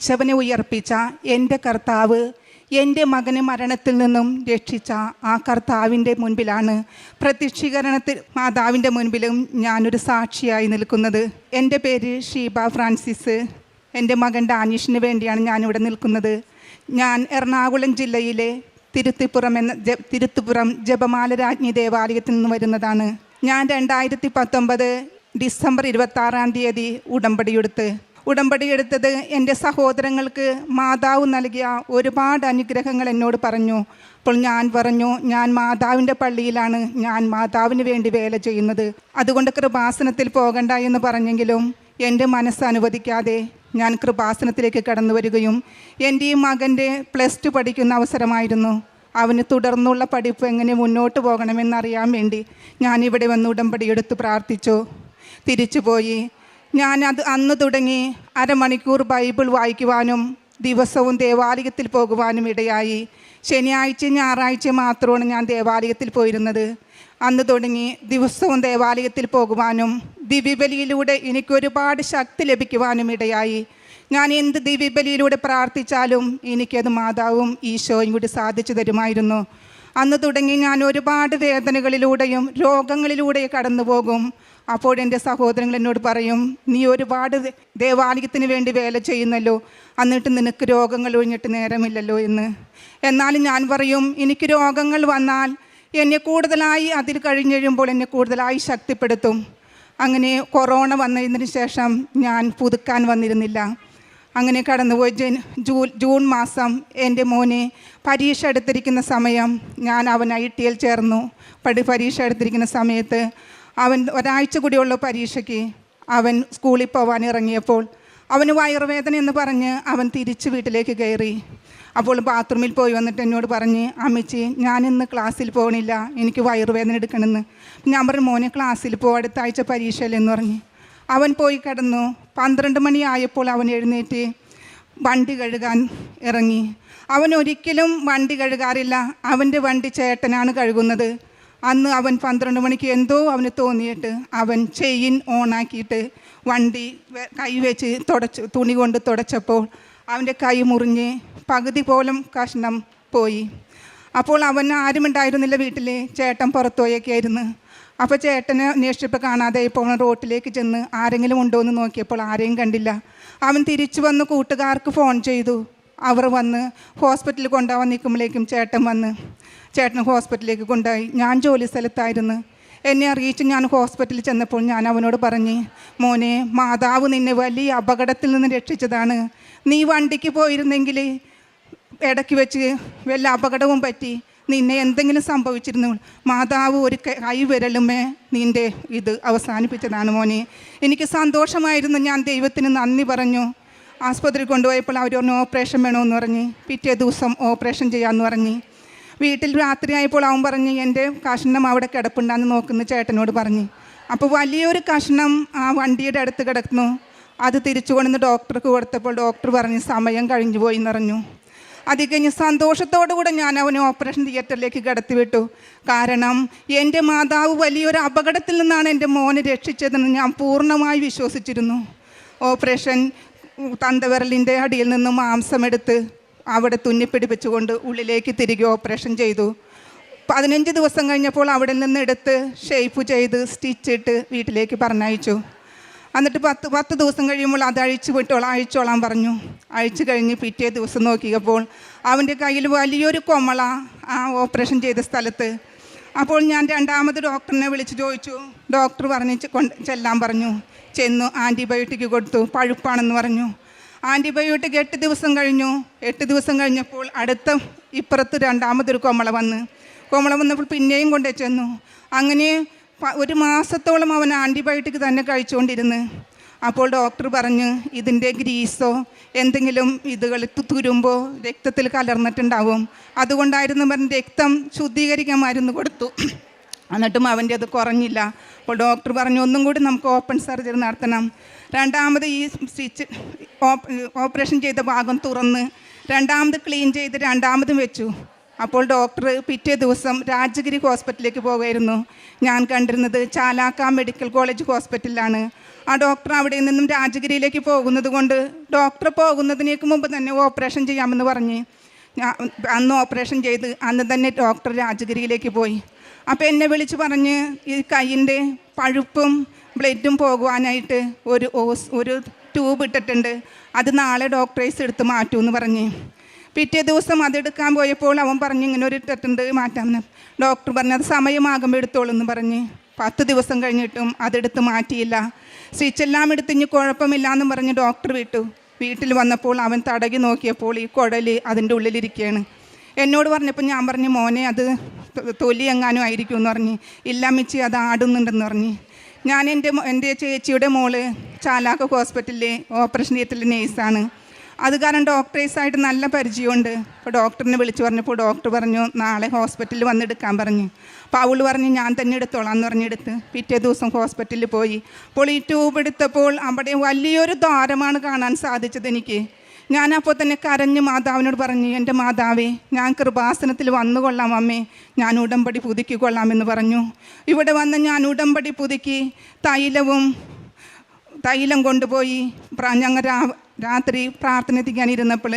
ശവനെ ഉയർപ്പിച്ച എന്റെ കർത്താവ് എന്റെ മകനെ മരണത്തിൽ നിന്നും രക്ഷിച്ച ആ കർത്താവിന്റെ മുൻപിലാണ് പ്രത്യക്ഷീകരണത്തിൽ മാതാവിന്റെ മുൻപിലും ഞാനൊരു സാക്ഷിയായി നിൽക്കുന്നത്. എന്റെ പേര് ഷീബ ഫ്രാൻസിസ്. എന്റെ മകൻ ഡാനിഷിന് വേണ്ടിയാണ് ഞാനിവിടെ നിൽക്കുന്നത്. ഞാൻ എറണാകുളം ജില്ലയിലെ തിരുത്തിപ്പുറം എന്ന ജ- തിരുത്തിപ്പുറം ജപമാല രാജ്ഞി ദേവാലയത്തിൽ നിന്ന് വരുന്നതാണ്. ഞാൻ രണ്ടായിരത്തി പത്തൊമ്പത് ഡിസംബർ ഇരുപത്തി ആറാം തീയതി ഉടമ്പടിയെടുത്ത് ഉടമ്പടി എടുത്തത് എന്റെ സഹോദരങ്ങൾക്ക് മാതാവ് നൽകിയ ഒരുപാട് അനുഗ്രഹങ്ങൾ എന്നോട് പറഞ്ഞു. അപ്പോൾ ഞാൻ പറഞ്ഞു ഞാൻ മാതാവിന്റെ പള്ളിയിലാണ് ഞാൻ മാതാവിന് വേണ്ടി വേല ചെയ്യുന്നത്. അതുകൊണ്ട് കൃപാസനത്തിൽ പോകണ്ട എന്ന് പറഞ്ഞെങ്കിലും എന്റെ മനസ്സ് അനുവദിക്കാതെ ഞാൻ കൃപാസനത്തിലേക്ക് കടന്നു വരികയും എന്റെ ഈ മകന്റെ പ്ലസ് ടു പഠിക്കുന്ന അവസരമായിരുന്നു. അവന് തുടർന്നുള്ള പഠിപ്പ് എങ്ങനെ മുന്നോട്ട് പോകണമെന്നറിയാൻ വേണ്ടി ഞാനിവിടെ വന്ന് ഉടമ്പടിയെടുത്ത് പ്രാർത്ഥിച്ചു. തിരിച്ചുപോയി. ഞാൻ അത് അന്ന് തുടങ്ങി അരമണിക്കൂർ ബൈബിൾ വായിക്കുവാനും ദിവസവും ദേവാലയത്തിൽ പോകുവാനും ഇടയായി. ശനിയാഴ്ച ഞായറാഴ്ച മാത്രമാണ് ഞാൻ ദേവാലയത്തിൽ പോയിരുന്നത്. അന്ന് തുടങ്ങി ദിവസവും ദേവാലയത്തിൽ പോകുവാനും ദിവ്യബലിയിലൂടെ എനിക്കൊരുപാട് ശക്തി ലഭിക്കുവാനും ഇടയായി. ഞാൻ എന്ത് ദിവ്യബലിയിലൂടെ പ്രാർത്ഥിച്ചാലും എനിക്കത് മാതാവും ഈശോയും കൂടി സാധിച്ചു തരുമായിരുന്നു. അന്ന് തുടങ്ങി ഞാൻ ഒരുപാട് വേദനകളിലൂടെയും രോഗങ്ങളിലൂടെയും കടന്നു പോകും അപ്പോൾ എന്റെ സഹോദരങ്ങൾ എന്നോട് പറയും നീ ഒരുപാട് ദേവാലയത്തിന് വേണ്ടി വേല ചെയ്യുന്നല്ലോ. എന്നിട്ട് നിനക്ക് രോഗങ്ങൾ ഒഴിഞ്ഞിട്ട് നേരമില്ലല്ലോ എന്ന്. എന്നാലും ഞാൻ പറയും എനിക്ക് രോഗങ്ങൾ വന്നാൽ എന്നെ കൂടുതലായി അതിൽ കഴിഞ്ഞെഴുമ്പോൾ എന്നെ കൂടുതലായി ശക്തിപ്പെടുത്തും. അങ്ങനെ കൊറോണ വന്നതിന് ശേഷം ഞാൻ പുതുക്കാൻ വന്നിരുന്നില്ല. അങ്ങനെ കടന്നുപോയി. ജൂൺ ജൂൺ മാസം എന്റെ മോനെ പരീക്ഷ എടുത്തിരിക്കുന്ന സമയം ഞാൻ അവൻ ഐ ടി എൽ ചേർന്നു. പഠി പരീക്ഷ എടുത്തിരിക്കുന്ന സമയത്ത് അവൻ ഒരാഴ്ച കൂടിയുള്ള പരീക്ഷയ്ക്ക്. അവൻ സ്കൂളിൽ പോകാൻ ഇറങ്ങിയപ്പോൾ അവന് വയറുവേദന എന്ന് പറഞ്ഞ് അവൻ തിരിച്ച് വീട്ടിലേക്ക് കയറി. അപ്പോൾ ബാത്റൂമിൽ പോയി വന്നിട്ട് എന്നോട് പറഞ്ഞ് അമ്മച്ചി ഞാൻ ഇന്ന് ക്ലാസ്സിൽ പോകണില്ല എനിക്ക് വയറുവേദന എടുക്കണമെന്ന്. ഞാൻ പറഞ്ഞു മോനെ ക്ലാസ്സിൽ പോ അടുത്ത ആഴ്ച പരീക്ഷയില്ലെന്ന് പറഞ്ഞ്. അവൻ പോയി കിടന്നു. പന്ത്രണ്ട് മണിയായപ്പോൾ അവൻ എഴുന്നേറ്റ് വണ്ടി കഴുകാൻ ഇറങ്ങി. അവൻ ഒരിക്കലും വണ്ടി കഴുകാറില്ല. അവന്റെ വണ്ടി ചേട്ടനാണ് കഴുകുന്നത്. അന്ന് അവൻ പന്ത്രണ്ട് മണിക്ക് എന്തോ അവന് തോന്നിയിട്ട് അവൻ ചെയിൻ ഓണാക്കിയിട്ട് വണ്ടി കൈവച്ച് തുടച്ച് തുണി കൊണ്ട് തുടച്ചപ്പോൾ അവന്റെ കൈ മുറിഞ്ഞ് പകുതി പോലും കഷ്ണം പോയി. അപ്പോൾ അവൻ ആരുമുണ്ടായിരുന്നില്ല വീട്ടിൽ ചേട്ടൻ പുറത്തുപോയൊക്കെ ആയിരുന്നു. അപ്പോൾ ചേട്ടനെ അന്വേഷിച്ചപ്പോൾ കാണാതെ ഇപ്പോൾ റോട്ടിലേക്ക് ചെന്ന് ആരെങ്കിലും ഉണ്ടോ എന്ന് നോക്കിയപ്പോൾ ആരെയും കണ്ടില്ല. അവൻ തിരിച്ചു വന്ന് കൂട്ടുകാർക്ക് ഫോൺ ചെയ്തു. അവർ വന്ന് ഹോസ്പിറ്റലിൽ കൊണ്ടുപോകാൻ നിൽക്കുമ്പോഴേക്കും ചേട്ടൻ വന്ന് ചേട്ടൻ ഹോസ്പിറ്റലിലേക്ക് കൊണ്ടുപോയി. ഞാൻ ജോലി സ്ഥലത്തായിരുന്നു. എന്നെ അറിയിച്ച് ഞാൻ ഹോസ്പിറ്റലിൽ ചെന്നപ്പോൾ ഞാൻ അവനോട് പറഞ്ഞു മോനെ മാതാവ് നിന്നെ വലിയ അപകടത്തിൽ നിന്ന് രക്ഷിച്ചതാണ്. നീ വണ്ടിക്ക് പോയിരുന്നെങ്കിൽ ഇടയ്ക്ക് വെച്ച് വല്ല അപകടവും പറ്റി നിന്നെ എന്തെങ്കിലും സംഭവിച്ചിരുന്നു. മാതാവ് ഒരു ക- വിരലുമേ നിന്റെ ഇത് അവസാനിപ്പിച്ചതാണ് മോനെ. എനിക്ക് സന്തോഷമായിരുന്നു. ഞാൻ ദൈവത്തിന് നന്ദി പറഞ്ഞു. ആസ്പത്രിയിൽ കൊണ്ടുപോയപ്പോൾ അവർ പറഞ്ഞു ഓപ്പറേഷൻ വേണമെന്ന് പറഞ്ഞ് പിറ്റേ ദിവസം ഓപ്പറേഷൻ ചെയ്യാമെന്ന് പറഞ്ഞ്. വീട്ടിൽ രാത്രിയായപ്പോൾ അവൻ പറഞ്ഞ് എന്റെ കഷ്ണം അവിടെ കിടപ്പുണ്ടാന്ന് നോക്കുന്ന ചേട്ടനോട് പറഞ്ഞ്. അപ്പോൾ വലിയൊരു കഷ്ണം ആ വണ്ടിയുടെ അടുത്ത് കിടക്കുന്നു അത് തിരിച്ചു കൊണ്ടുവന്ന് ഡോക്ടർക്ക് കൊടുത്തപ്പോൾ ഡോക്ടർ പറഞ്ഞ് സമയം കഴിഞ്ഞു പോയി എന്നറിഞ്ഞു അത് കഴിഞ്ഞ് സന്തോഷത്തോടു കൂടെ ഞാൻ അവനെ ഓപ്പറേഷൻ തിയേറ്ററിലേക്ക് കടത്തിവിട്ടു. കാരണം എന്റെ മാതാവ് വലിയൊരു അപകടത്തിൽ നിന്നാണ് എന്റെ മോനെ രക്ഷിച്ചതെന്ന് ഞാൻ പൂർണമായി വിശ്വസിച്ചിരുന്നു. ഓപ്പറേഷൻ തന്തവിരലിന്റെ അടിയിൽ നിന്ന് മാംസമെടുത്ത് അവിടെ തുന്നിപ്പിടിപ്പിച്ചുകൊണ്ട് ഉള്ളിലേക്ക് തിരികെ ഓപ്പറേഷൻ ചെയ്തു. പതിനഞ്ച് ദിവസം കഴിഞ്ഞപ്പോൾ അവിടെ നിന്ന് എടുത്ത് ഷേപ്പ് ചെയ്ത് സ്റ്റിച്ചിട്ട് വീട്ടിലേക്ക് പറഞ്ഞയച്ചു. എന്നിട്ട് പത്ത് പത്ത് ദിവസം കഴിയുമ്പോൾ അത് അഴിച്ചു വിട്ടോളാം അഴിച്ചോളാൻ പറഞ്ഞു. അഴിച്ചു കഴിഞ്ഞ് പിറ്റേ ദിവസം നോക്കിയപ്പോൾ അവന്റെ കയ്യിൽ വലിയൊരു കൊമള ആ ഓപ്പറേഷൻ ചെയ്ത സ്ഥലത്ത് അപ്പോൾ ഞാൻ രണ്ടാമത് ഡോക്ടറിനെ വിളിച്ച് ചോദിച്ചു. ഡോക്ടർ പറഞ്ഞു കൊണ്ട് ചെല്ലാൻ പറഞ്ഞു. ചെന്നു ആന്റിബയോട്ടിക് കൊടുത്തു. പഴുപ്പാണെന്ന് പറഞ്ഞു. ആന്റിബയോട്ടിക് എട്ട് ദിവസം കഴിഞ്ഞു. എട്ട് ദിവസം കഴിഞ്ഞപ്പോൾ അടുത്ത ഇപ്പുറത്ത് രണ്ടാമതൊരു കൊമള വന്ന്. കോമള വന്നപ്പോൾ പിന്നെയും കൊണ്ടു ചെന്നു. അങ്ങനെ ഒരു മാസത്തോളം അവൻ ആന്റിബയോട്ടിക് തന്നെ കഴിച്ചുകൊണ്ടിരുന്ന്. അപ്പോൾ ഡോക്ടർ പറഞ്ഞ് ഇതിന്റെ ഗ്രീസോ എന്തെങ്കിലും ഇതുകൾ തുരുമ്പോ രക്തത്തിൽ കലർന്നിട്ടുണ്ടാവും. അതുകൊണ്ടായിരുന്നു പറഞ്ഞ് രക്തം ശുദ്ധീകരിക്കാൻ മരുന്ന് കൊടുത്തു. എന്നിട്ടും അവന്റെ അത് കുറഞ്ഞില്ല. അപ്പോൾ ഡോക്ടർ പറഞ്ഞു ഒന്നും കൂടി നമുക്ക് ഓപ്പൺ സർജറി നടത്തണം. രണ്ടാമത് ഈ സ്റ്റിച്ച് ഓപ്പറേഷൻ ചെയ്ത ഭാഗം തുറന്ന് രണ്ടാമത് ക്ലീൻ ചെയ്ത് രണ്ടാമതും വെച്ചു. അപ്പോൾ ഡോക്ടർ പിറ്റേ ദിവസം രാജഗിരി ഹോസ്പിറ്റലിലേക്ക് പോകുമായിരുന്നു. ഞാൻ കണ്ടിരുന്നത് ചാലാക്ക മെഡിക്കൽ കോളേജ് ഹോസ്പിറ്റലിലാണ്. ആ ഡോക്ടർ അവിടെ നിന്നും രാജഗിരിയിലേക്ക് പോകുന്നത് കൊണ്ട് ഡോക്ടർ പോകുന്നതിനേക്ക് മുമ്പ് തന്നെ ഓപ്പറേഷൻ ചെയ്യാമെന്ന് പറഞ്ഞ്. അന്ന് ഓപ്പറേഷൻ ചെയ്ത് അന്ന് തന്നെ ഡോക്ടർ രാജഗിരിയിലേക്ക് പോയി. അപ്പോൾ എന്നെ വിളിച്ച് പറഞ്ഞ് ഈ കൈയിന്റെ പഴുപ്പും ബ്ലഡും പോകുവാനായിട്ട് ഒരു ഓസ് ഒരു ട്യൂബ് ഇട്ടിട്ടുണ്ട്. അത് നാളെ ഡോക്ടറേഴ്സ് എടുത്ത് മാറ്റുമെന്ന് പറഞ്ഞ്. പിറ്റേ ദിവസം അതെടുക്കാൻ പോയപ്പോൾ അവൻ പറഞ്ഞു ഇങ്ങനെ ഒരു ടെറ്റുണ്ട് മാറ്റാമെന്ന്. ഡോക്ടർ പറഞ്ഞു അത് സമയമാകുമ്പോൾ എടുത്തോളൂ എന്ന് പറഞ്ഞ്. പത്ത് ദിവസം കഴിഞ്ഞിട്ടും അതെടുത്ത് മാറ്റിയില്ല. സ്റ്റിച്ചെല്ലാം എടുത്ത് ഇനി കുഴപ്പമില്ല എന്ന് പറഞ്ഞ് ഡോക്ടർ വിട്ടു. വീട്ടിൽ വന്നപ്പോൾ അവൻ തടകി നോക്കിയപ്പോൾ ഈ കുഴൽ അതിന്റെ ഉള്ളിലിരിക്കുകയാണ്. എന്നോട് പറഞ്ഞപ്പോൾ ഞാൻ പറഞ്ഞു മോനെ അത് തൊലി എങ്ങാനും ആയിരിക്കും എന്ന് പറഞ്ഞ്. ഇല്ല മിച്ചി അത് ആടുന്നുണ്ടെന്ന് പറഞ്ഞ്. ഞാൻ എന്റെ എന്റെ ചേച്ചിയുടെ മോൾ ചാലാക്ക് ഹോസ്പിറ്റലിലെ ഓപ്പറേഷൻ തിയേറ്ററിലെ നേഴ്സാണ്. അത് കാരണം ഡോക്ടേഴ്സായിട്ട് നല്ല പരിചയമുണ്ട്. അപ്പോൾ ഡോക്ടറിനെ വിളിച്ചു പറഞ്ഞപ്പോൾ ഡോക്ടർ പറഞ്ഞു നാളെ ഹോസ്പിറ്റലിൽ വന്നെടുക്കാൻ പറഞ്ഞു. അപ്പോൾ അവൾ പറഞ്ഞു ഞാൻ തന്നെ എടുത്തോളാം എന്ന് പറഞ്ഞെടുത്ത് പിറ്റേ ദിവസം ഹോസ്പിറ്റലിൽ പോയി. അപ്പോൾ ഈ ട്യൂബ് എടുത്തപ്പോൾ അവിടെ വലിയൊരു ദ്വാരമാണ് കാണാൻ സാധിച്ചത് എനിക്ക്. ഞാൻ അപ്പോൾ തന്നെ കരഞ്ഞ് മാതാവിനോട് പറഞ്ഞു എന്റെ മാതാവേ ഞാൻ കൃപാസനത്തിൽ വന്നു കൊള്ളാം അമ്മേ. ഞാൻ ഉടമ്പടി പുതുക്കിക്കൊള്ളാമെന്ന് പറഞ്ഞു. ഇവിടെ വന്ന് ഞാൻ ഉടമ്പടി പുതുക്കി തൈലവും തൈലം കൊണ്ടുപോയി. ഞങ്ങൾ രാത്രി പ്രാർത്ഥനയ്ക്കാൻ ഇരുന്നപ്പോൾ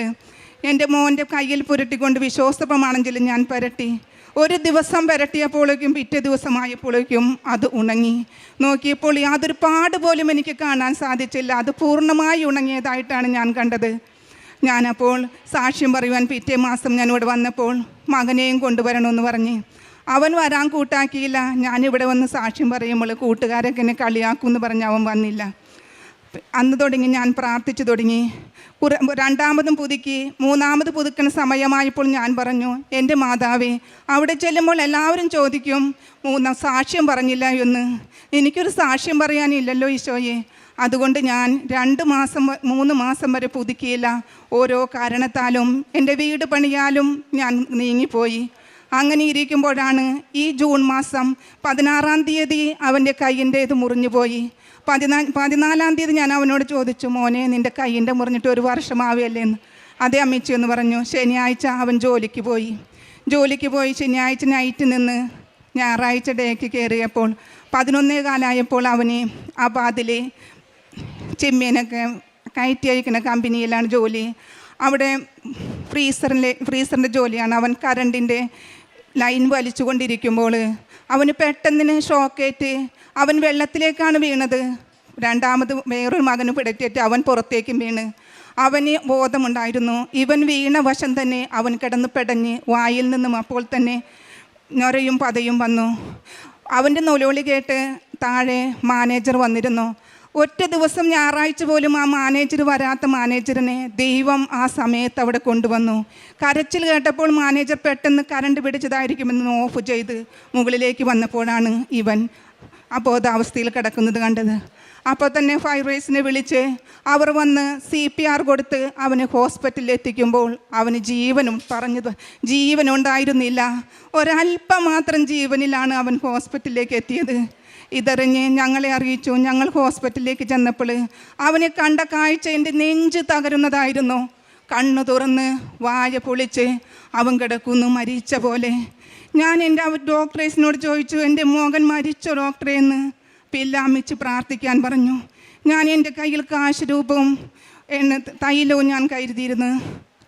എന്റെ മോന്റെ കയ്യിൽ പുരട്ടിക്കൊണ്ട് വിശ്വാസപ്രമാണെങ്കിൽ പ്രമാണം ഞാൻ പുരട്ടി. ഒരു ദിവസം പുരട്ടിയപ്പോഴേക്കും പിറ്റേ ദിവസമായപ്പോഴേക്കും അത് ഉണങ്ങി. നോക്കിയപ്പോൾ യാതൊരു പാട് പോലും എനിക്ക് കാണാൻ സാധിച്ചില്ല. അത് പൂർണമായി ഉണങ്ങിയതായിട്ടാണ് ഞാൻ കണ്ടത്. ഞാനപ്പോൾ സാക്ഷ്യം പറയുവാൻ പിറ്റേ മാസം ഞാൻ ഇവിടെ വന്നപ്പോൾ മകനെയും കൊണ്ടുവരണമെന്ന് പറഞ്ഞ് അവൻ വരാൻ കൂട്ടാക്കിയില്ല. ഞാനിവിടെ വന്ന് സാക്ഷ്യം പറയുമ്പോൾ കൂട്ടുകാരൊക്കെ എന്നെ കളിയാക്കും എന്ന് പറഞ്ഞ് അവൻ വന്നില്ല. അന്ന് തുടങ്ങി ഞാൻ പ്രാർത്ഥിച്ചു തുടങ്ങി. രണ്ടാമതും പുതുക്കി. മൂന്നാമത് പുതുക്കുന്ന സമയമായപ്പോൾ ഞാൻ പറഞ്ഞു എന്റെ മാതാവേ അവിടെ ചെല്ലുമ്പോൾ എല്ലാവരും ചോദിക്കും മൂന്നാം സാക്ഷ്യം പറഞ്ഞില്ല എന്ന്. എനിക്കൊരു സാക്ഷ്യം പറയാനില്ലല്ലോ ഈശോയെ. അതുകൊണ്ട് ഞാൻ രണ്ട് മാസം മൂന്ന് മാസം വരെ പുതുക്കിയില്ല. ഓരോ കാരണത്താലും എന്റെ വീട് പണിയാലും ഞാൻ നീങ്ങിപ്പോയി. അങ്ങനെ ഇരിക്കുമ്പോഴാണ് ഈ ജൂൺ മാസം പതിനാറാം തീയതി അവന്റെ കയ്യിന്റെ ഇത് മുറിഞ്ഞു പോയി പതിനാ പതിനാലാം തീയതി ഞാൻ അവനോട് ചോദിച്ചു മോനെ നിന്റെ കൈയിന്റെ മുറിഞ്ഞിട്ട് ഒരു വർഷമാവുകയല്ലേ എന്ന്? അതെ അമ്മച്ചി എന്ന് പറഞ്ഞു ശനിയാഴ്ച അവൻ ജോലിക്ക് പോയി. ജോലിക്ക് പോയി ശനിയാഴ്ച നൈറ്റ് നിന്ന് ഞായറാഴ്ച ഡേക്ക് കയറിയപ്പോൾ പതിനൊന്നേ കാലായപ്പോൾ അവന് ആ ബാതിലെ ചെമ്മീനൊക്കെ കയറ്റി അയക്കുന്ന കമ്പനിയിലാണ് ജോലി. അവിടെ ഫ്രീസറിലെ ഫ്രീസറിന്റെ ജോലിയാണ്. അവൻ കറണ്ടിന്റെ ലൈൻ വലിച്ചു കൊണ്ടിരിക്കുമ്പോൾ അവന് പെട്ടെന്നിന് ഷോക്കേറ്റ് അവൻ വെള്ളത്തിലേക്കാണ് വീണത്. രണ്ടാമത് വേറൊരു മകന് പിടറ്റേറ്റ് അവൻ പുറത്തേക്കും വീണ്. അവന് ബോധമുണ്ടായിരുന്നു. ഇവൻ വീണ വശം തന്നെ അവൻ കിടന്ന് പെടഞ്ഞ് വായിൽ നിന്നും അപ്പോൾ തന്നെ നൊരയും പതയും വന്നു. അവന്റെ നൊലോളി കേട്ട് താഴെ മാനേജർ വന്നിരുന്നു. ഒറ്റ ദിവസം ഞായറാഴ്ച പോലും ആ മാനേജർ വരാത്ത മാനേജറിനെ ദൈവം ആ സമയത്ത് അവിടെ കൊണ്ടുവന്നു. കരച്ചിൽ കേട്ടപ്പോൾ മാനേജർ പെട്ടെന്ന് കറണ്ട് പിടിച്ചതായിരിക്കുമെന്ന് ഓഫ് ചെയ്ത് മുകളിലേക്ക് വന്നപ്പോഴാണ് ഇവൻ അബോധാവസ്ഥയിൽ കിടക്കുന്നത് കണ്ടത്. അപ്പോൾ തന്നെ ഫയർവേഴ്സിനെ വിളിച്ച് അവർ വന്ന് സി പി ആർ കൊടുത്ത് അവന് ഹോസ്പിറ്റലിൽ എത്തിക്കുമ്പോൾ അവന് ജീവനും പറഞ്ഞത് ജീവനുണ്ടായിരുന്നില്ല. ഒരല്പം മാത്രം ജീവനിലാണ് അവൻ ഹോസ്പിറ്റലിലേക്ക് എത്തിയത്. ഇതറിഞ്ഞ് ഞങ്ങളെ അറിയിച്ചു. ഞങ്ങൾ ഹോസ്പിറ്റലിലേക്ക് ചെന്നപ്പോൾ അവനെ കണ്ട കാഴ്ച എന്റെ നെഞ്ച് തകരുന്നതായിരുന്നു. കണ്ണു തുറന്ന് വായ പൊളിച്ച് അവൻ കിടക്കുന്നു മരിച്ച പോലെ. ഞാൻ എന്റെ ഡോക്ടറേഴ്സിനോട് ചോദിച്ചു എന്റെ മോകൻ മരിച്ചോ ഡോക്ടറെ? എന്ന് പില്ലാമിച്ച് പ്രാർത്ഥിക്കാൻ പറഞ്ഞു. ഞാൻ എന്റെ കയ്യിൽ കാശ് രൂപവും എണ്ണ തൈലവും ഞാൻ കരുതിയിരുന്നു.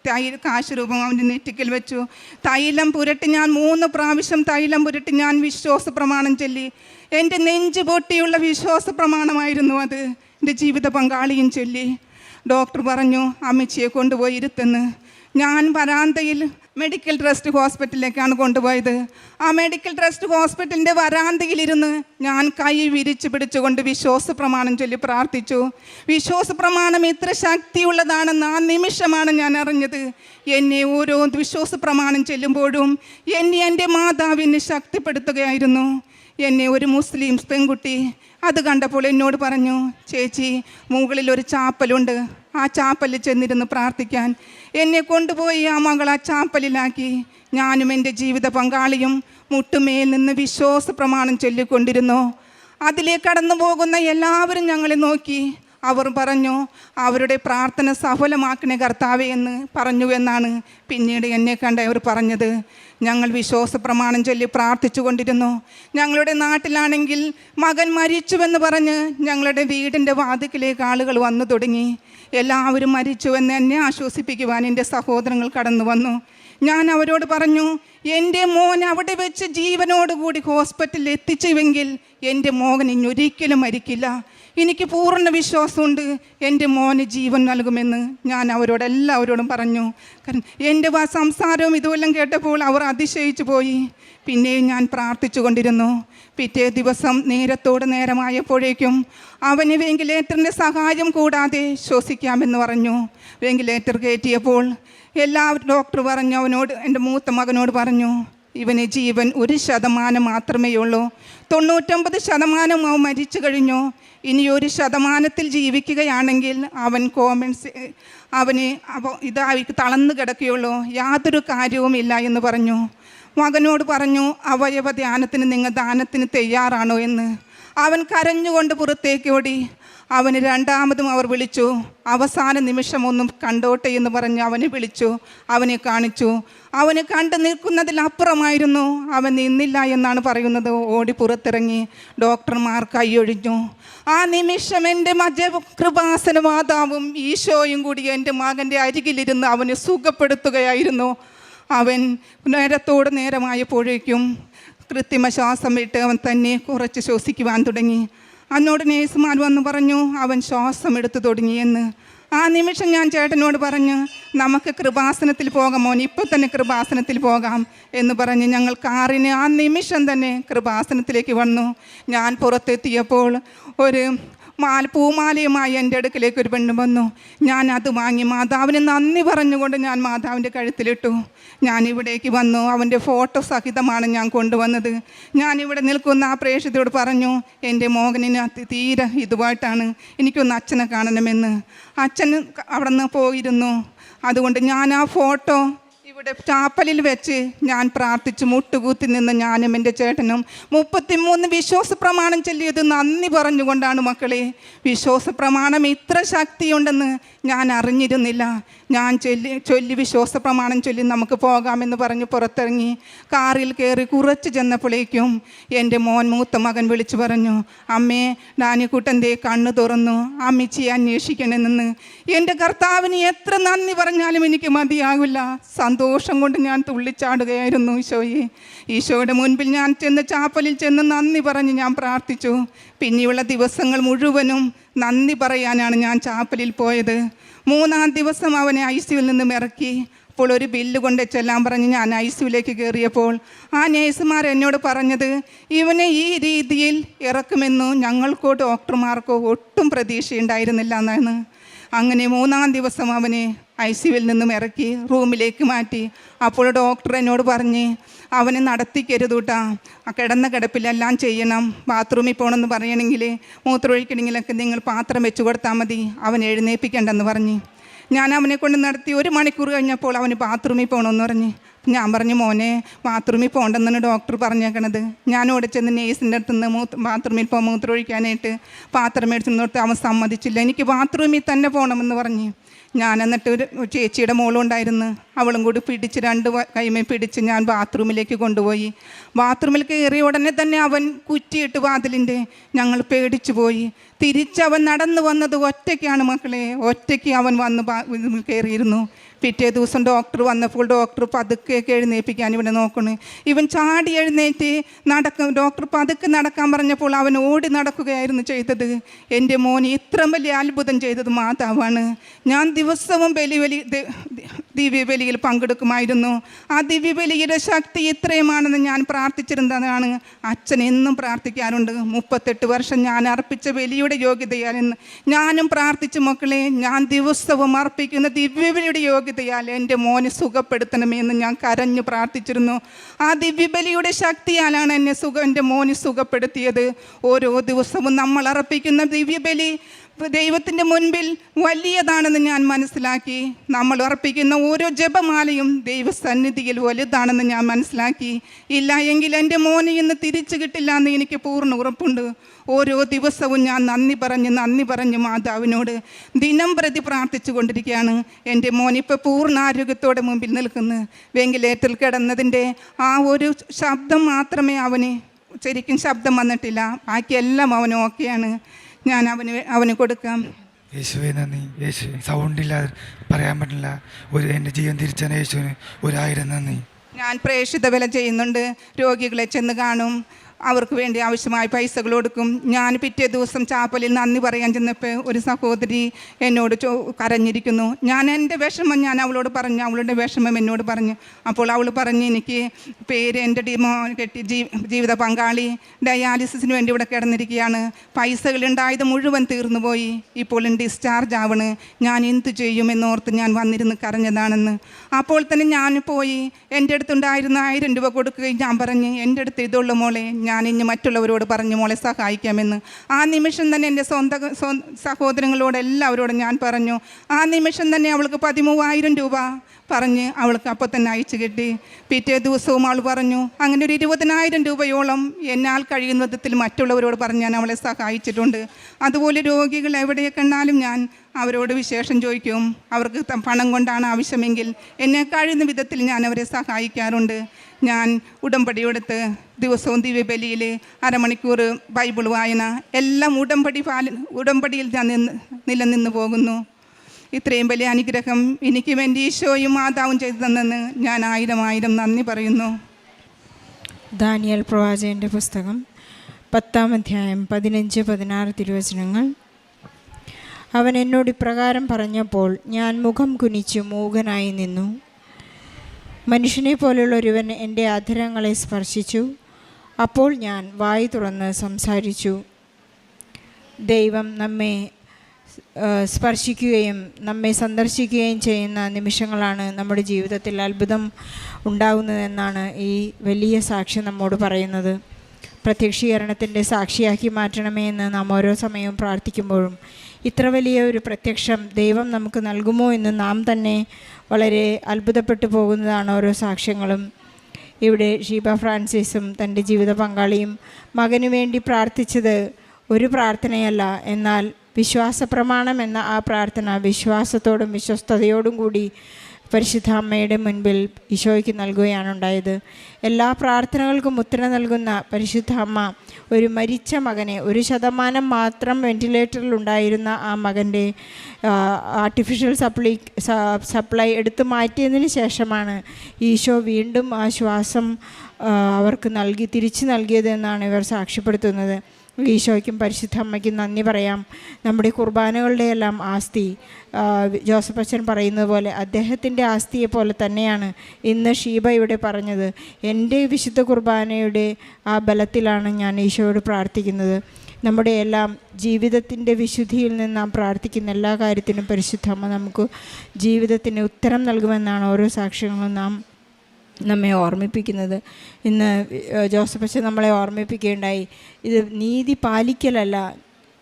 തൈ കാശ് രൂപം അവന്റെ നെറ്റിക്കൽ വെച്ചു. തൈലം പുരട്ടി ഞാൻ മൂന്ന് പ്രാവശ്യം തൈലം പുരട്ടി ഞാൻ വിശ്വാസ പ്രമാണം ചൊല്ലി. എന്റെ നെഞ്ച് പൊട്ടിയുള്ള വിശ്വാസ പ്രമാണമായിരുന്നു അത്. എന്റെ ജീവിത പങ്കാളിയും ചൊല്ലി. ഡോക്ടർ പറഞ്ഞു അമ്മച്ചിയെ കൊണ്ടുപോയി ഇരുത്തെന്ന് ഞാൻ വരാന്തയിൽ മെഡിക്കൽ ട്രസ്റ്റ് ഹോസ്പിറ്റലിലേക്കാണ് കൊണ്ടുപോയത്. ആ മെഡിക്കൽ ട്രസ്റ്റ് ഹോസ്പിറ്റലിന്റെ വരാന്തയിലിരുന്ന് ഞാൻ കൈ വിരിച്ചു പിടിച്ചുകൊണ്ട് വിശ്വാസ പ്രമാണം ചൊല്ലി പ്രാർത്ഥിച്ചു. വിശ്വാസ പ്രമാണം ഇത്ര ശക്തിയുള്ളതാണെന്ന് ആ നിമിഷമാണ് ഞാൻ അറിഞ്ഞത്. എന്നെ ഓരോ വിശ്വാസ പ്രമാണം ചെല്ലുമ്പോഴും എന്നെ എന്റെ മാതാവിനെ ശക്തിപ്പെടുത്തുകയായിരുന്നു. എന്നെ ഒരു മുസ്ലിം പെൺകുട്ടി അത് കണ്ടപ്പോൾ എന്നോട് പറഞ്ഞു ചേച്ചി മുകളിൽ ഒരു ചാപ്പലുണ്ട്. ആ ചാപ്പലിൽ ചെന്നിരുന്ന് പ്രാർത്ഥിക്കാൻ. എന്നെ കൊണ്ടുപോയി ആ മകൾ ആ ചാപ്പലിലാക്കി. ഞാനും എന്റെ ജീവിത പങ്കാളിയും മുട്ടുമേൽ നിന്ന് വിശ്വാസ പ്രമാണം ചൊല്ലിക്കൊണ്ടിരുന്നു. അതിലേക്ക് കടന്നു പോകുന്ന എല്ലാവരും ഞങ്ങളെ നോക്കി. അവർ പറഞ്ഞു അവരുടെ പ്രാർത്ഥന സഫലമാക്കണേ കർത്താവേ എന്ന് പറഞ്ഞു എന്നാണ് പിന്നീട് എന്നെ കണ്ട് അവർ പറഞ്ഞത്. ഞങ്ങൾ വിശ്വാസ പ്രമാണം ചൊല്ലി പ്രാർത്ഥിച്ചു കൊണ്ടിരുന്നു. ഞങ്ങളുടെ നാട്ടിലാണെങ്കിൽ മകൻ മരിച്ചുവെന്ന് പറഞ്ഞ് ഞങ്ങളുടെ വീടിന്റെ വാതിക്കിലേക്ക് ആളുകൾ വന്നു തുടങ്ങി. എല്ലാവരും മരിച്ചുവെന്ന് എന്നെ ആശ്വസിപ്പിക്കുവാൻ എന്റെ സഹോദരങ്ങൾ കടന്നു വന്നു. ഞാൻ അവരോട് പറഞ്ഞു എന്റെ മോൻ അവിടെ വെച്ച് ജീവനോടുകൂടി ഹോസ്പിറ്റലിൽ എത്തിച്ചുവെങ്കിൽ എന്റെ മോഹൻ ഇനി ഒരിക്കലും മരിക്കില്ല. എനിക്ക് പൂർണ വിശ്വാസമുണ്ട്. എന്റെ മോന് ജീവൻ നൽകുമെന്ന് ഞാൻ അവരോട് എല്ലാവരോടും പറഞ്ഞു. കാരണം എന്റെ സംസാരവും ഇതുമെല്ലാം കേട്ടപ്പോൾ അവർ അതിശയിച്ചു പോയി. പിന്നെയും ഞാൻ പ്രാർത്ഥിച്ചു കൊണ്ടിരുന്നു. പിറ്റേ ദിവസം നേരത്തോട് നേരമായപ്പോഴേക്കും അവന് വെങ്കിലേറ്ററിന്റെ സഹായം കൂടാതെ ശ്വസിക്കാമെന്ന് പറഞ്ഞു. വെങ്കിലേറ്റർ കയറ്റിയപ്പോൾ എല്ലാവരും ഡോക്ടർ പറഞ്ഞു അവനോട് എന്റെ മൂത്ത മകനോട് പറഞ്ഞു ഇവന് ജീവൻ ഒരു ശതമാനം മാത്രമേ ഉള്ളൂ തൊണ്ണൂറ്റൊമ്പത് ശതമാനം അവൻ മരിച്ചു കഴിഞ്ഞു. ഇനി ഒരു ശതമാനത്തിൽ ജീവിക്കുകയാണെങ്കിൽ അവൻ കോമൻസ് അവന് അപ്പോൾ ഇതായി തളർന്നു കിടക്കുകയുള്ളൂ. യാതൊരു കാര്യവുമില്ല എന്ന് പറഞ്ഞു. മകനോട് പറഞ്ഞു അവയവ ധ്യാനത്തിന് നിങ്ങൾ ദാനത്തിന് തയ്യാറാണോ? എന്ന്. അവൻ കരഞ്ഞുകൊണ്ട് പുറത്തേക്ക് ഓടി. അവന് രണ്ടാമതും അവർ വിളിച്ചു. അവസാന നിമിഷമൊന്നും കണ്ടോട്ടെ എന്ന് പറഞ്ഞ് അവനെ വിളിച്ചു. അവനെ കാണിച്ചു. അവന് കണ്ടു നിൽക്കുന്നതിലപ്പുറമായിരുന്നു അവൻ നിന്നില്ല എന്നാണ് പറയുന്നത്. ഓടി പുറത്തിറങ്ങി. ഡോക്ടർമാർ കൈയൊഴിഞ്ഞു ആ നിമിഷം എന്റെ മജ കൃപാസന മാതാവും ഈശോയും കൂടി എന്റെ മകന്റെ അരികിലിരുന്ന് അവനെ സുഖപ്പെടുത്തുകയായിരുന്നു. അവൻ നേരത്തോട് നേരമായപ്പോഴേക്കും കൃത്രിമ ശ്വാസം വിട്ട് അവൻ തന്നെ കുറച്ച് ശ്വസിക്കുവാൻ തുടങ്ങി. അന്നോട് നേഴ്സുമാർ വന്ന് പറഞ്ഞു അവൻ ശ്വാസം എടുത്തു തുടങ്ങിയെന്ന് ആ നിമിഷം ഞാൻ ചേട്ടനോട് പറഞ്ഞു നമുക്ക് കൃപാസനത്തിൽ പോകാം മോൻ ഇപ്പോൾ തന്നെ കൃപാസനത്തിൽ പോകാം എന്ന് പറഞ്ഞ് ഞങ്ങൾ കാറിന് ആ നിമിഷം തന്നെ കൃപാസനത്തിലേക്ക് വന്നു. ഞാൻ പുറത്തെത്തിയപ്പോൾ ഒരു മാല പൂമാലയുമായി എന്റെ അടുക്കലേക്ക് ഒരു പെണ്ണ് വന്നു. ഞാൻ അത് വാങ്ങി മാതാവിന് നന്ദി പറഞ്ഞുകൊണ്ട് ഞാൻ മാതാവിന്റെ കഴുത്തിലിട്ടു. ഞാൻ ഇവിടേക്ക് വന്നു. അവന്റെ ഫോട്ടോ സഹിതമാണ് ഞാൻ കൊണ്ടുവന്നത്. ഞാൻ ഇവിടെ നിൽക്കുന്ന ആ പ്രേക്ഷതയോട് പറഞ്ഞു എന്റെ മോഹനിന് തീരെ ഇതുമായിട്ടാണ് എനിക്കൊന്ന് അച്ഛനെ കാണണമെന്ന്. അച്ഛൻ അവിടെ നിന്ന് പോയിരുന്നു. അതുകൊണ്ട് ഞാൻ ആ ഫോട്ടോ ഇവിടെ ചാപ്പലിൽ വെച്ച് ഞാൻ പ്രാർത്ഥിച്ചു. മുട്ടുകൂത്തി നിന്ന് ഞാനും എന്റെ ചേട്ടനും മുപ്പത്തിമൂന്ന് വിശ്വാസ പ്രമാണം ചൊല്ലിയത് നന്ദി പറഞ്ഞുകൊണ്ടാണ് മക്കളെ. വിശ്വാസ പ്രമാണം ഇത്ര ശക്തിയുണ്ടെന്ന് ഞാൻ അറിഞ്ഞിരുന്നില്ല. ഞാൻ ചൊല്ലി ചൊല്ലി വിശ്വാസ പ്രമാണം ചൊല്ലി നമുക്ക് പോകാമെന്ന് പറഞ്ഞ് പുറത്തിറങ്ങി കാറിൽ കയറി കുറച്ച് ചെന്നപ്പോഴേക്കും എന്റെ മോൻ മൂത്ത മകൻ വിളിച്ചു പറഞ്ഞു അമ്മേ ഡാനിക്കുട്ടന്റെ കണ്ണു തുറന്നു. അമ്മിച്ചിയെ അന്വേഷിക്കണമെന്ന്. എന്റെ കർത്താവിന് എത്ര നന്ദി പറഞ്ഞാലും എനിക്ക് മതിയാകില്ല സന്തോഷം കൊണ്ട് ഞാൻ തുള്ളിച്ചാടുകയായിരുന്നു ഈശോയെ. ഈശോയുടെ മുൻപിൽ ഞാൻ ചെന്ന് ചാപ്പലിൽ ചെന്ന് നന്ദി പറഞ്ഞ് ഞാൻ പ്രാർത്ഥിച്ചു. പിന്നെയുള്ള ദിവസങ്ങൾ മുഴുവനും നന്ദി പറയാനാണ് ഞാൻ ചാപ്പലിൽ പോയത്. മൂന്നാം ദിവസം അവനെ ഐ സിയുവിൽ നിന്നും ഇറക്കി. അപ്പോൾ ഒരു ബില്ല് കൊണ്ട് ചെല്ലാൻ പറഞ്ഞ് ഞാൻ ഐ സിയുലേക്ക് കയറിയപ്പോൾ ആ നേഴ്സുമാർ എന്നോട് പറഞ്ഞത് ഇവനെ ഈ രീതിയിൽ ഇറക്കുമെന്നു ഞങ്ങൾക്കോ ഡോക്ടർമാർക്കോ ഒട്ടും പ്രതീക്ഷയുണ്ടായിരുന്നില്ല എന്നാണ്. അങ്ങനെ മൂന്നാം ദിവസം അവനെ ഐ സിയുവിൽ നിന്നും ഇറക്കി റൂമിലേക്ക് മാറ്റി. അപ്പോൾ ഡോക്ടർ എന്നോട് പറഞ്ഞ് അവനെ നടത്തിക്കരുതൂട്ടാ കിടന്ന കിടപ്പിലെല്ലാം ചെയ്യണം. ബാത്റൂമിൽ പോകണമെന്ന് പറയണമെങ്കിൽ മൂത്രമൊഴിക്കണമെങ്കിലൊക്കെ നിങ്ങൾ പാത്രം വെച്ച് കൊടുത്താൽ മതി. അവൻ എഴുന്നേൽപ്പിക്കണ്ടെന്ന് പറഞ്ഞ്. ഞാൻ അവനെ കൊണ്ട് നടത്തി ഒരു മണിക്കൂർ കഴിഞ്ഞപ്പോൾ അവന് ബാത്റൂമിൽ പോകണമെന്ന് പറഞ്ഞ്. ഞാൻ പറഞ്ഞു മോനെ ബാത്റൂമിൽ പോകണ്ടെന്നാണ് ഡോക്ടർ പറഞ്ഞേക്കണത്. ഞാൻ ഓടി ചെന്ന് നേഴ്സിന്റെ അടുത്ത് നിന്ന് മൂത്ത് ബാത്റൂമിൽ പോകാൻ മൂത്രമൊഴിക്കാനായിട്ട് പാത്രം മേടിച്ചു നിർത്തി അവൻ സമ്മതിച്ചില്ല. എനിക്ക് ബാത്റൂമിൽ തന്നെ പോകണമെന്ന് പറഞ്ഞ്. ഞാൻ എന്നിട്ട് ഒരു ചേച്ചിയുടെ മോളും ഉണ്ടായിരുന്നു അവളും കൂടി പിടിച്ച് രണ്ട് കൈമേ പിടിച്ച് ഞാൻ ബാത്റൂമിലേക്ക് കൊണ്ടുപോയി. ബാത്റൂമിൽ കയറിയ ഉടനെ തന്നെ അവൻ കുറ്റിയിട്ട് വാതിലിന്റെ ഞങ്ങൾ പേടിച്ചു പോയി. തിരിച്ചവൻ നടന്നു വന്നത് ഒറ്റയ്ക്കാണ് മക്കളെ. ഒറ്റയ്ക്ക് അവൻ വന്ന് കയറിയിരുന്നു. പിറ്റേ ദിവസം ഡോക്ടർ വന്നപ്പോൾ ഡോക്ടർ പതുക്കെയൊക്കെ എഴുന്നേൽപ്പിക്കാൻ ഇവിടെ നോക്കണേ. ഇവൻ ചാടി എഴുന്നേറ്റ് നടക്കും ഡോക്ടർ പതുക്കെ നടക്കാൻ പറഞ്ഞപ്പോൾ അവൻ ഓടി നടക്കുകയായിരുന്നു ചെയ്തത്. എന്റെ മോൻ ഇത്ര വലിയ അത്ഭുതം ചെയ്തത് മാതാവാണ്. ഞാൻ ദിവസവും ബലി വലി ദിവ്യബലിയിൽ പങ്കെടുക്കുമായിരുന്നു. ആ ദിവ്യബലിയുടെ ശക്തി ഇത്രയുമാണെന്ന് ഞാൻ പ്രാർത്ഥിച്ചിരുന്നതാണ്. അച്ഛൻ എന്നും പ്രാർത്ഥിക്കാറുണ്ട്. മുപ്പത്തെട്ട് വർഷം ഞാൻ അർപ്പിച്ച ബലിയുടെ യോഗ്യതയാണെന്ന് ഞാനും പ്രാർത്ഥിച്ചു മക്കളെ ഞാൻ ദിവസവും അർപ്പിക്കുന്ന ദിവ്യബലിയുടെ യോഗ്യതയാൽ എന്റെ മോനെ സുഖപ്പെടുത്തണമെന്ന് ഞാൻ കരഞ്ഞു പ്രാർത്ഥിച്ചിരുന്നു. ആ ദിവ്യബലിയുടെ ശക്തിയാലാണ് എന്നെ സുഖം എന്റെ മോനെ സുഖപ്പെടുത്തിയത്. ഓരോ ദിവസവും നമ്മൾ അർപ്പിക്കുന്ന ദിവ്യബലി ദൈവത്തിന്റെ മുൻപിൽ വലിയതാണെന്ന് ഞാൻ മനസ്സിലാക്കി. നമ്മൾ അർപ്പിക്കുന്ന ഓരോ ജപമാലയും ദൈവസന്നിധിയിൽ വലുതാണെന്ന് ഞാൻ മനസ്സിലാക്കി. ഇല്ല എങ്കിൽ എന്റെ മോനെ ഇന്ന് തിരിച്ചു കിട്ടില്ല എന്ന് എനിക്ക് പൂർണ ഉറപ്പുണ്ട്. ഓരോ ദിവസവും ഞാൻ നന്ദി പറഞ്ഞ് നന്ദി പറഞ്ഞ് മാതാവിനോട് ദിനം പ്രതി പ്രാർത്ഥിച്ചു കൊണ്ടിരിക്കുകയാണ്. എന്റെ മോനിപ്പോൾ പൂർണ ആരോഗ്യത്തോടെ മുമ്പിൽ നിൽക്കുന്നു. വെങ്കിലേറ്ററിൽ കിടന്നതിന്റെ ആ ഒരു ശബ്ദം മാത്രമേ അവന് ശരിക്കും ശബ്ദം വന്നിട്ടില്ല. ബാക്കിയെല്ലാം അവൻ ഓക്കെയാണ്. ഞാൻ അവന് അവന് കൊടുക്കാം. യേശുവെ നന്ദി. യേശു സൗണ്ടില്ലാതെ പറയാൻ പറ്റില്ല. ഒരു എന്റെ ജീവൻ തിരിച്ചാണ് യേശുവിന് ഒരായിരം നന്ദി. ഞാൻ പ്രേക്ഷിത വില ചെയ്യുന്നുണ്ട്. രോഗികളെ ചെന്ന് കാണും. അവർക്ക് വേണ്ടി ആവശ്യമായ പൈസകൾ കൊടുക്കും. ഞാൻ പിറ്റേ ദിവസം ചാപ്പലിൽ നന്ദി പറയാൻ ചെന്നപ്പോൾ ഒരു സഹോദരി എന്നോട് ചോ കരഞ്ഞിരിക്കുന്നു. ഞാൻ എന്റെ വിഷമം ഞാൻ അവളോട് പറഞ്ഞു അവളുടെ വിഷമം എന്നോട് പറഞ്ഞു. അപ്പോൾ അവൾ പറഞ്ഞു എനിക്ക് പേര് എന്റെ ടീമോ കെട്ടി ജീ ജീവിത പങ്കാളി ഡയാലിസിസിന് വേണ്ടി ഇവിടെ കിടന്നിരിക്കുകയാണ്. പൈസകൾ ഉണ്ടായത് മുഴുവൻ തീർന്നു പോയി ഇപ്പോൾ ഡിസ്ചാർജ് ആവണ്. ഞാൻ എന്ത് ചെയ്യുമെന്നോർത്ത് ഞാൻ വന്നിരുന്ന് കരഞ്ഞതാണെന്ന്. അപ്പോൾ തന്നെ ഞാൻ പോയി. എന്റെ അടുത്തുണ്ടായിരുന്ന ആയിരം രൂപ കൊടുക്കുകയും ഞാൻ പറഞ്ഞ് എന്റെ അടുത്ത് ഇതുള്ള മോളെ ഞാൻ ഇനി മറ്റുള്ളവരോട് പറഞ്ഞു മോളെ സഹായിക്കാമെന്ന്. ആ നിമിഷം തന്നെ എന്റെ സ്വന്തം സ്വ- സഹോദരങ്ങളോട് എല്ലാവരോടും ഞാൻ പറഞ്ഞു ആ നിമിഷം തന്നെ അവൾക്ക് പതിമൂവായിരം രൂപ പറഞ്ഞ് അവൾക്ക് അപ്പോൾ തന്നെ അയച്ചു കിട്ടി. പിറ്റേ ദിവസവും അവൾ പറഞ്ഞു അങ്ങനെ ഒരു ഇരുപതിനായിരം രൂപയോളം എന്നാൽ കഴിയുന്ന വിധത്തിൽ മറ്റുള്ളവരോട് പറഞ്ഞ് ഞാൻ അവളെ സഹായിച്ചിട്ടുണ്ട്. അതുപോലെ രോഗികൾ എവിടെയൊക്കെ കണ്ടാലും ഞാൻ അവരോട് വിശേഷം ചോദിക്കും. അവർക്ക് പണം കൊണ്ടാണ് ആവശ്യമെങ്കിൽ എന്നെ കഴിയുന്ന വിധത്തിൽ ഞാൻ അവരെ സഹായിക്കാറുണ്ട്. ഞാൻ ഉടമ്പടി എടുത്ത് ദിവസവും ദിവ്യബലിയിൽ അരമണിക്കൂർ ബൈബിൾ വായന എല്ലാം ഉടമ്പടി പാല ഉടമ്പടിയിൽ ഞാൻ നിന്ന് നിലനിന്ന് പോകുന്നു. ഇത്രയും വലിയ അനുഗ്രഹം എനിക്ക് വേണ്ടി ഈശോയും മാതാവും ചെയ്തു തന്നെന്ന് ഞാൻ ആയിരം ആയിരം നന്ദി പറയുന്നു. ദാനിയൽ പ്രവാചകന്റെ പുസ്തകം പത്താം അധ്യായം പതിനഞ്ച് പതിനാറ് തിരുവചനങ്ങൾ. അവൻ എന്നോട് ഇപ്രകാരം പറഞ്ഞപ്പോൾ ഞാൻ മുഖം കുനിച്ചു മൂകനായി നിന്നു. മനുഷ്യനെ പോലുള്ള ഒരുവൻ എന്റെ അധരങ്ങളെ സ്പർശിച്ചു. അപ്പോൾ ഞാൻ വായി തുറന്ന് സംസാരിച്ചു. ദൈവം നമ്മെ സ്പർശിക്കുകയും നമ്മെ സന്ദർശിക്കുകയും ചെയ്യുന്ന നിമിഷങ്ങളാണ് നമ്മുടെ ജീവിതത്തിൽ അത്ഭുതം ഉണ്ടാകുന്നതെന്നാണ് ഈ വലിയ സാക്ഷി നമ്മോട് പറയുന്നത്. പ്രത്യക്ഷീകരണത്തിന്റെ സാക്ഷിയാക്കി മാറ്റണമേ എന്ന് നാം ഓരോ സമയവും പ്രാർത്ഥിക്കുമ്പോഴും ഇത്ര വലിയ ഒരു പ്രത്യക്ഷം ദൈവം നമുക്ക് നൽകുമോ എന്ന് നാം തന്നെ വളരെ അത്ഭുതപ്പെട്ടു പോകുന്നതാണ് ഓരോ സാക്ഷ്യങ്ങളും. ഇവിടെ ഷീബ ഫ്രാൻസിസും തന്റെ ജീവിത പങ്കാളിയും മകനു വേണ്ടി പ്രാർത്ഥിച്ചത് ഒരു പ്രാർത്ഥനയല്ല എന്നാൽ വിശ്വാസ പ്രമാണം എന്ന ആ പ്രാർത്ഥന വിശ്വാസത്തോടും വിശ്വസ്തയോടും കൂടി പരിശുദ്ധ അമ്മയുടെ മുൻപിൽ ഈശോയ്ക്ക് നൽകുകയാണ് ഉണ്ടായത്. എല്ലാ പ്രാർത്ഥനകൾക്കും ഉത്തരം നൽകുന്ന പരിശുദ്ധ അമ്മ ഒരു മരിച്ച മകനെ ഒരു ശതമാനം മാത്രം വെന്റിലേറ്ററിൽ ഉണ്ടായിരുന്ന ആ മകന്റെ ആർട്ടിഫിഷ്യൽ സപ്ലൈ സപ്ലൈ എടുത്തു മാറ്റിയതിന് ശേഷമാണ് ഈശോ വീണ്ടും ആ ശ്വാസം അവർക്ക് നൽകി തിരിച്ചു നൽകിയതെന്നാണ് ഇവർ സാക്ഷ്യപ്പെടുത്തുന്നത്. ഈശോയ്ക്കും പരിശുദ്ധ അമ്മയ്ക്കും നന്ദി പറയാം. നമ്മുടെ കുർബാനകളുടെ എല്ലാം ആസ്തി ജോസഫ് അച്ഛൻ പറയുന്നത് പോലെ അദ്ദേഹത്തിന്റെ ആസ്തിയെ പോലെ തന്നെയാണ് ഇന്ന് ഷീബ ഇവിടെ പറഞ്ഞത്. എന്റെ വിശുദ്ധ കുർബാനയുടെ ആ ബലത്തിലാണ് ഞാൻ ഈശോയോട് പ്രാർത്ഥിക്കുന്നത്. നമ്മുടെ എല്ലാം ജീവിതത്തിന്റെ വിശുദ്ധിയിൽ നിന്ന് നാം പ്രാർത്ഥിക്കുന്ന എല്ലാ കാര്യത്തിനും പരിശുദ്ധ അമ്മ നമുക്ക് ജീവിതത്തിന് ഉത്തരം നൽകുമെന്നാണ് ഓരോ സാക്ഷ്യങ്ങളും നാം നമ്മെ ഓർമ്മിപ്പിക്കുന്നത്. ഇന്ന് ജോസഫ് അച്ഛൻ നമ്മളെ ഓർമ്മിപ്പിക്കുകയുണ്ടായി. ഇത് നീതി പാലിക്കലല്ല.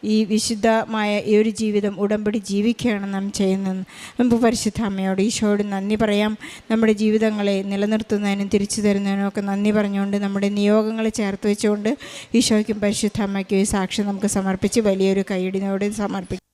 ഈ വിശുദ്ധമായ ഈ ഒരു ജീവിതം ഉടമ്പടി ജീവിക്കുകയാണ് നാം ചെയ്യുന്നത്. നമുക്ക് പരിശുദ്ധ അമ്മയോട് ഈശോയോട് നന്ദി പറയാം. നമ്മുടെ ജീവിതങ്ങളെ നിലനിർത്തുന്നതിനും തിരിച്ചു തരുന്നതിനും ഒക്കെ നന്ദി പറഞ്ഞുകൊണ്ട് നമ്മുടെ നിയോഗങ്ങളെ ചേർത്ത് വെച്ചുകൊണ്ട് ഈശോയ്ക്കും പരിശുദ്ധ അമ്മയ്ക്കും ഈ സാക്ഷ്യം നമുക്ക് സമർപ്പിച്ച് വലിയൊരു കൈയടിനോട് സമർപ്പിക്കാം